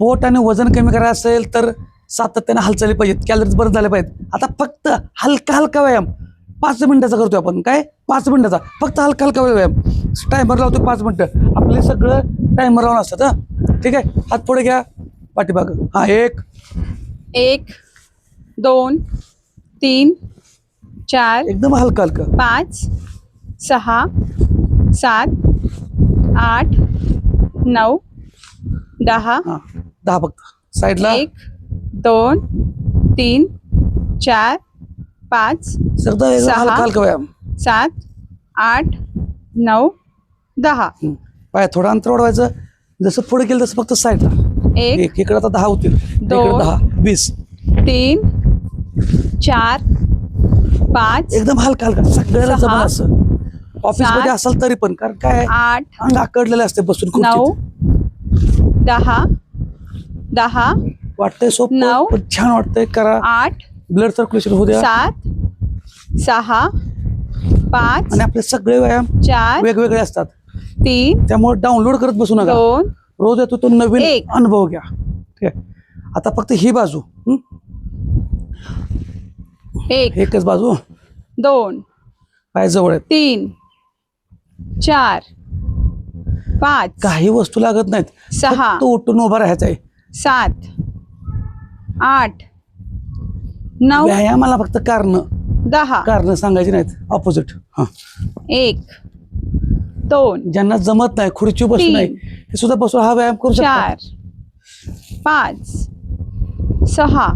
पोट आणि वजन कमी करायचं असेल तर सातत्याने हालचाली पाहिजेत. कॅलरीज बरं झाल्या पाहिजेत. आता फक्त हलका हलका व्यायाम. पाच मिनिटाचा करतोय आपण. काय? पाच मिनिटाचा. फक्त हलका हलका व्यायाम. टायमर लावतो पाच मिनिटं. आपले सगळं टायमर लावून असतात हां. ठीक आहे? हात पुढे घ्या. पाठीमाग. हां एक. एक दोन तीन चार एकदम हलका हलका. पाच सहा सात आठ नऊ दहा हां. दहा फक्त साईडला एक दोन तीन चार पाच सहा. हलका व्यायाम सात आठ नऊ दहा. पाय थोडं अंतर वाढवायचं जसं पुढे गेलं तसं फक्त साईडला एक एक इकडे आता दहा होतील दोन. दहा वीस तीन चार पाच एकदम हलका हलका सगळ्याला. जमलं असं ऑफिसमध्ये. असाल तरी पण कारण काय आठ अंग आकडलेलं असते बसून नऊ दहा दहा वाटतंय सोपं नऊ. छान वाटतंय. करा. आठ ब्लड सर्क्युलेशन होऊ द्या. सात सहा पाच आणि आपले सगळे व्यायाम चार वेगवेगळे असतात. तीन त्यामुळे डाउनलोड करत बसू नका. दोन रोज येतो तो नवीन एक. अनुभव घ्या. ठीक आहे? आता फक्त ही बाजू. हं? एक. एकच बाजू. दोन. पाय जवळ आहेत. तीन. चार. पाच. काही वस्तू लागत नाहीत. सहा. फक्त उठून उभा राहायचं आहे सात आठ नऊ व्यायामाला फक्त कारण दहा. कारण सांगायची नाहीत. ऑपोजिट हा. एक दोन ज्यांना जमत नाही खुर्ची बसू तीन. नाही हे सुद्धा बसून हा व्यायाम करू शकतात. चार पाच सहा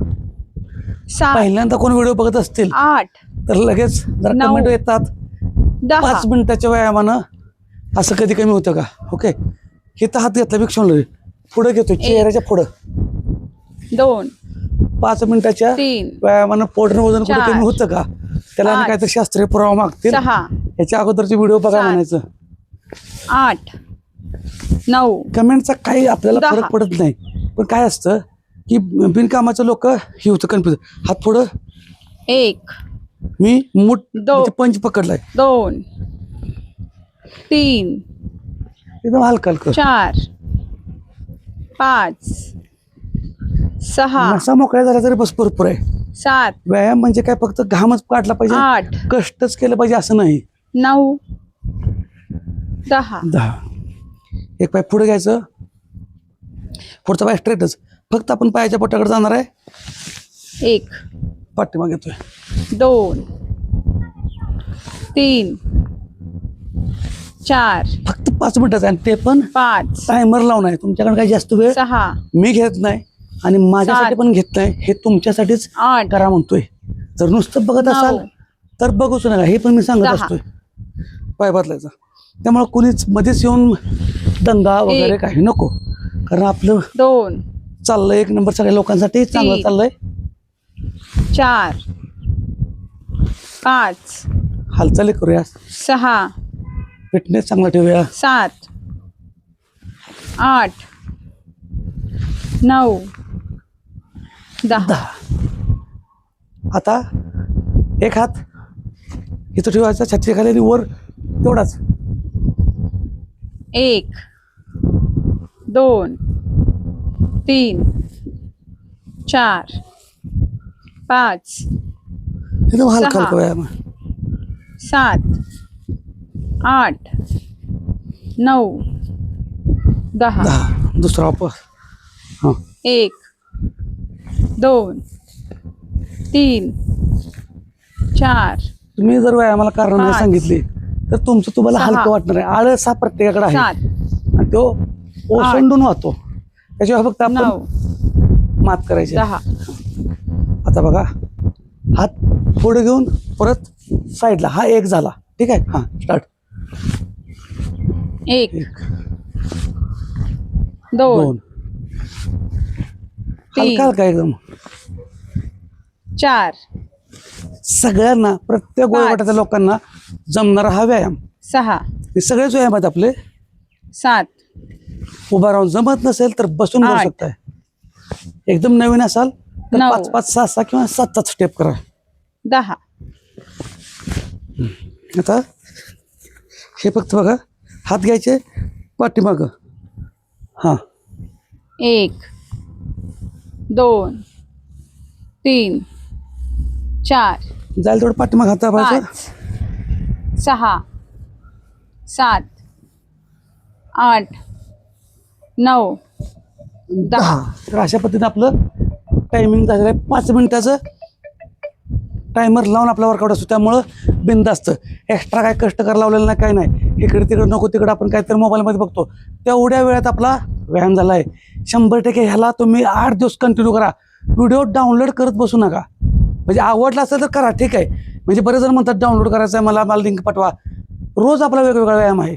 सात पहिल्यांदा कोण व्हिडिओ बघत असतील आठ तर लगेच जरा नऊ. कमेंट येतात. दहा. पाच मिनिटाच्या व्यायामानं असं कधी कमी होतं का? ओके इथं हात घेतला विक्षण पुढे घेतो चेहऱ्याच्या पुढं दोन पाच मिनिटाच्या तीन व्यायामानं पोटनं वजन कुठे चार. कमी होतं का त्याला पाच. काहीतरी शास्त्रीय पुरावा मागतील सहा याच्या अगोदरचे व्हिडिओ बघा सात. म्हणायचं आठ नऊ कमेंटचा काही आपल्याला दहा. फरक पडत नाही पण काय असतं की बिनकामाचं लोक हे होतं कन्फ्युज हात पुढं एक मी मूठ दो. म्हणजे पंच पकडलाय दोन तीन एकदम हलका हलकं चार पाच सहा नसा मोकळ्या झाला तरी बस भरपूर आहे. सात व्यायाम म्हणजे काय फक्त घामच काढला पाहिजे? आठ कष्टच केलं पाहिजे असं नाही. नऊ दहा. दहा. एक पाय पुढे घ्यायचं. पुढचा पाय स्ट्रेटच फक्त आपण पायाच्या पोटाकडे जाणार आहे. एक पाठीमागे येतोय. दोन तीन चार. फक्त पाच मिनिटाचं आणि ते पण पाच. टायमर लावून आहे. तुमच्याकडे काही जास्त वेळ सहा. मी घेत नाही आणि माझ्यासाठी. पण घेत नाही. हे तुमच्यासाठीच आठ. करा म्हणतोय. जर नुसतं बघत. असाल तर बघूच नका. हे पण मी सांगत दहा. असतोय. पाय बदलायचा. त्यामुळे कुणीच मध्येच येऊन दंगा वगैरे एक. काही नको. कारण आपलं दोन. चाललंय एक नंबर सगळ्या लोकांसाठी चांगलं तीन. चाललंय. चार. पाच. हालचाली करूया सहा. फिटनेस चांगला ठेवूया. सात आठ नऊ दहा. आता एक हात इथं ठेवायचा छाती खाली आणि वर तेवढाच. एक दोन तीन चार पाच एकदम हलका सहा. हलका व्यायाम. सात आठ नऊ दहा. दहा. दुसरा वापर. हां. एक दोन तीन चार. तुम्ही जर व्यायामाला कारण नाही पाच. सांगितली तर तुमचं तुम्हाला सहा. हलकं वाटणार आहे. आळस हा प्रत्येकाकडे आहे. सात. आणि तो ओसंडून वाहतो. त्याच्यावर फक्त आपण मात करायची. दहा. आता बघा. हात पुढे घेऊन परत साईडला. हा एक झाला. ठीक आहे? हा स्टार्ट एक एक दोन दोन तीन. हलका हलका एकदम चार सगळ्यांना प्रत्येक पाच. लोकांना जमणारा हा व्यायाम सहा हे सगळेच व्यायाम आहेत आपले सात उभा राहून जमत नसेल तर बसून करू आठ. शकताय एकदम नवीन असाल तर नऊ. पाच पाच सहा सहा किंवा सात सात स्टेप करा दहा आता हे फक्त बघा हात घ्यायचे पाठीमागं. हां. एक दोन तीन चार. जायला थोडं पाठीमाग हात दाबायचं. सहा सात आठ नऊ दहा. तर अशा पद्धतीने आपलं टायमिंग झालेलं आहे. पाच मिनिटाचं टायमर लावून आपला वर्कआउट असतो. त्यामुळं बिंद असतं. एक्स्ट्रा काय कष्ट करायला लावलेलं नाही काय नाही. इकडे तिकडे नको तिकडे आपण काहीतरी मोबाईलमध्ये बघतो. तेवढ्या वेळात आपला व्यायाम झाला आहे शंभर टक्के ह्याला तुम्ही आठ दिवस कंटिन्यू करा. व्हिडिओ डाउनलोड करत बसू नका. म्हणजे आवडला असेल तर करा ठीक आहे. म्हणजे बरेच जण म्हणतात डाउनलोड करायचं आहे मला मला लिंक पाठवा. रोज आपला वेगवेगळा व्यायाम आहे.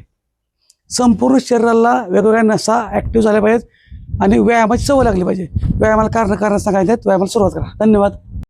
संपूर्ण शरीराला वेगवेगळ्या नसा ॲक्टिव्ह झाल्या पाहिजेत आणि व्यायामाची सवय लागली पाहिजे. व्यायामाला कारण कारण सांगायचे आहेत व्यायामाला सुरुवात करा. धन्यवाद.